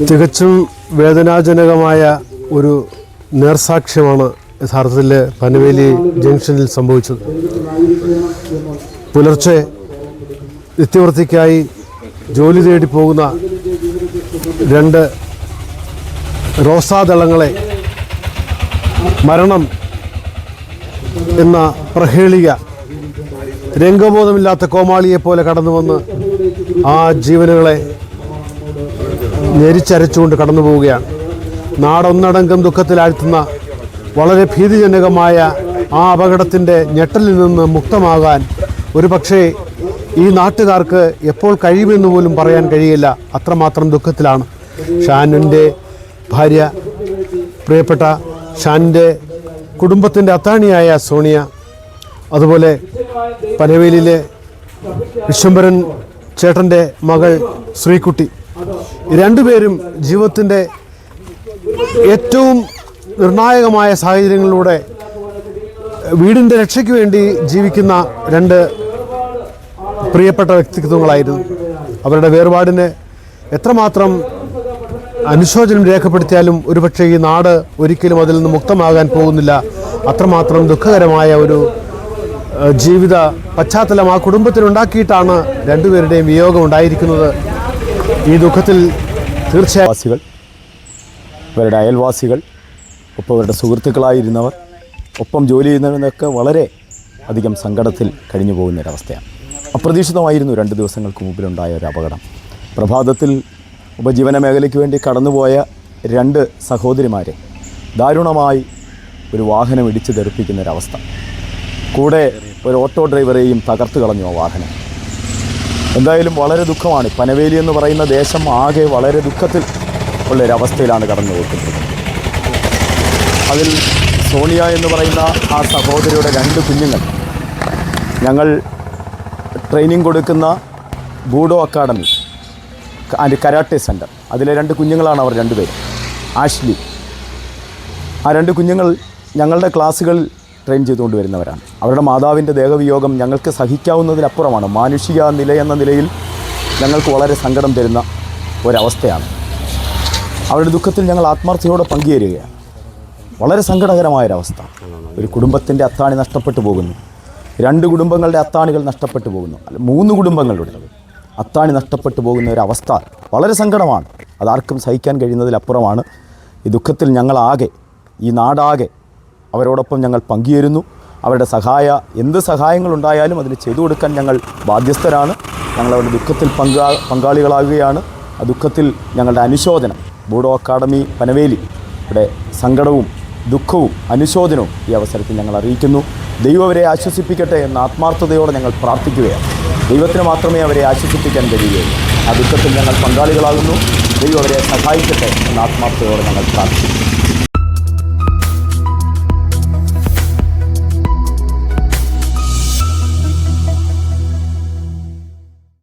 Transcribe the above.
തികച്ചും വേദനാജനകമായ ഒരു നേർസാക്ഷ്യമാണ് യഥാർത്ഥത്തിൽ പനവേലി ജംഗ്ഷനിൽ സംഭവിച്ചത്. പുലർച്ചെ നിത്യവൃത്തിക്കായി ജോലി തേടി പോകുന്ന രണ്ട് റോസാദളങ്ങളെ മരണം എന്ന പ്രഹേളിക രംഗബോധമില്ലാത്ത കോമാളിയെ പോലെ കടന്നു വന്ന് ആ ജീവനുകളെ ഞെരിച്ചരച്ചുകൊണ്ട് കടന്നു പോവുകയാണ്. നാടൊന്നടങ്കം ദുഃഖത്തിലാഴ്ത്തുന്ന വളരെ ഭീതിജനകമായ ആ അപകടത്തിന്റെ ഞെട്ടലിൽ നിന്ന് മുക്തമാകാൻ ഒരു പക്ഷേ ഈ നാട്ടുകാർക്ക് എപ്പോൾ കഴിയുമെന്ന് പോലും പറയാൻ കഴിയില്ല. അത്രമാത്രം ദുഃഖത്തിലാണ് ഷാനിന്റെ ഭാര്യ. പ്രിയപ്പെട്ട ഷാനിന്റെ കുടുംബത്തിന്റെ അത്താണിയായ സോണിയ. അതുപോലെ പനവേലിയിലെ വിശ്വംബരൻ ചേട്ടന്റെ മകൾ ശ്രീകുട്ടി. രണ്ടുപേരും ജീവിതത്തിന്റെ ഏറ്റവും നിർണായകമായ സാഹചര്യങ്ങളിലൂടെ വീടിന്റെ രക്ഷയ്ക്ക് വേണ്ടി ജീവിക്കുന്ന രണ്ട് പ്രിയപ്പെട്ട വ്യക്തിത്വങ്ങളായിരുന്നു. അവരുടെ വേർപാടിന് എത്രമാത്രം അനുശോചനം രേഖപ്പെടുത്തിയാലും ഒരുപക്ഷെ ഈ നാട് ഒരിക്കലും അതിൽ നിന്ന് മുക്തമാകാൻ പോകുന്നില്ല. അത്രമാത്രം ദുഃഖകരമായ ഒരു ജീവിത പശ്ചാത്തലം ആ കുടുംബത്തിനുണ്ടാക്കിയിട്ടാണ് രണ്ടുപേരുടെയും വിയോഗം ഉണ്ടായിരിക്കുന്നത്. ഈ ദുഃഖത്തിൽ തീർച്ചയായും വാസികൾ ഇവരുടെ അയൽവാസികൾ ഒപ്പം അവരുടെ സുഹൃത്തുക്കളായിരുന്നവർ ഒപ്പം ജോലി ചെയ്യുന്നവരൊക്കെ വളരെ അധികം സങ്കടത്തിൽ കഴിഞ്ഞു പോകുന്നൊരവസ്ഥയാണ് അപ്രതീക്ഷിതമായിരുന്നു രണ്ട് ദിവസങ്ങൾക്ക് മുമ്പിലുണ്ടായ ഒരു അപകടം. പ്രഭാതത്തിൽ ഉപജീവന മേഖലയ്ക്ക് വേണ്ടി കടന്നുപോയ രണ്ട് സഹോദരിമാരെ ദാരുണമായി ഒരു വാഹനം ഇടിച്ചു ധരിപ്പിക്കുന്നൊരവസ്ഥ കൂടെ ഒരു ഓട്ടോ ഡ്രൈവറെയും തകർത്ത് കളഞ്ഞു ആ വാഹനം. എന്തായാലും വളരെ ദുഃഖമാണ്. പനവേലി എന്ന് പറയുന്ന ദേശം ആകെ വളരെ ദുഃഖത്തിൽ ഉള്ള ഒരവസ്ഥയിലാണ് കടന്നു പോകുന്നത് അതിൽ സോണിയ എന്ന് പറയുന്ന ആ സഹോദരിയുടെ രണ്ട് കുഞ്ഞുങ്ങൾ ഞങ്ങൾ ട്രെയിനിങ് കൊടുക്കുന്ന Budo academy and karate centre അതിലെ രണ്ട് കുഞ്ഞുങ്ങളാണ് അവർ രണ്ടുപേരും. ആഷ്ലി ആ രണ്ട് കുഞ്ഞുങ്ങൾ ഞങ്ങളുടെ ക്ലാസ്സുകളിൽ ട്രെയിൻ ചെയ്തുകൊണ്ട് വരുന്നവരാണ്. അവരുടെ മാതാവിന്റെ ദേഹവിയോഗം ഞങ്ങൾക്ക് സഹിക്കാവുന്നതിനപ്പുറമാണ് മാനുഷിക നില എന്ന നിലയിൽ ഞങ്ങൾക്ക് വളരെ സങ്കടം തരുന്ന ഒരവസ്ഥയാണ്. അവരുടെ ദുഃഖത്തിൽ ഞങ്ങൾ ആത്മാർത്ഥയോടെ പങ്കുചേരുകയാണ്. വളരെ സങ്കടകരമായൊരവസ്ഥ ഒരു കുടുംബത്തിന്റെ അത്താണി നഷ്ടപ്പെട്ടു പോകുന്നു. രണ്ട് കുടുംബങ്ങളുടെ അത്താണികൾ നഷ്ടപ്പെട്ടു പോകുന്നു. അല്ല മൂന്ന് കുടുംബങ്ങളുടെ അത്താണി നഷ്ടപ്പെട്ടു പോകുന്ന ഒരു അവസ്ഥ വളരെ സങ്കടമാണ്. അതാർക്കും സഹിക്കാൻ കഴിയുന്നതിലപ്പുറമാണ്. ഈ ദുഃഖത്തിൽ ഞങ്ങളാകെ ഈ നാടാകെ അവരോടൊപ്പം ഞങ്ങൾ പങ്കുചേരുന്നു. അവരുടെ സഹായ എന്ത് സഹായങ്ങളുണ്ടായാലും അതിന് ചെയ്തു കൊടുക്കാൻ ഞങ്ങൾ ബാധ്യസ്ഥരാണ്. ഞങ്ങൾ അവരുടെ ദുഃഖത്തിൽ പങ്കാ പങ്കാളികളാകുകയാണ്. ആ ദുഃഖത്തിൽ ഞങ്ങളുടെ അനുശോചനം ബൂഡോ അക്കാഡമി പനവേലി ഇവിടെ സങ്കടവും ദുഃഖവും അനുശോചനവും ഈ അവസരത്തിൽ ഞങ്ങൾ അറിയിക്കുന്നു. ദൈവം അവരെ ആശ്വസിപ്പിക്കട്ടെ എന്ന ആത്മാർത്ഥതയോടെ ഞങ്ങൾ പ്രാർത്ഥിക്കുകയാണ്. ദൈവത്തിന് മാത്രമേ അവരെ ആശ്വസിപ്പിക്കാൻ കഴിയുകയുള്ളൂ ആ ദുഃഖത്തിൽ ഞങ്ങൾ പങ്കാളികളാകുന്നു. ദൈവം അവരെ സഹായിക്കട്ടെ എന്ന ആത്മാർത്ഥതയോടെ ഞങ്ങൾ പ്രാർത്ഥിക്കുന്നു.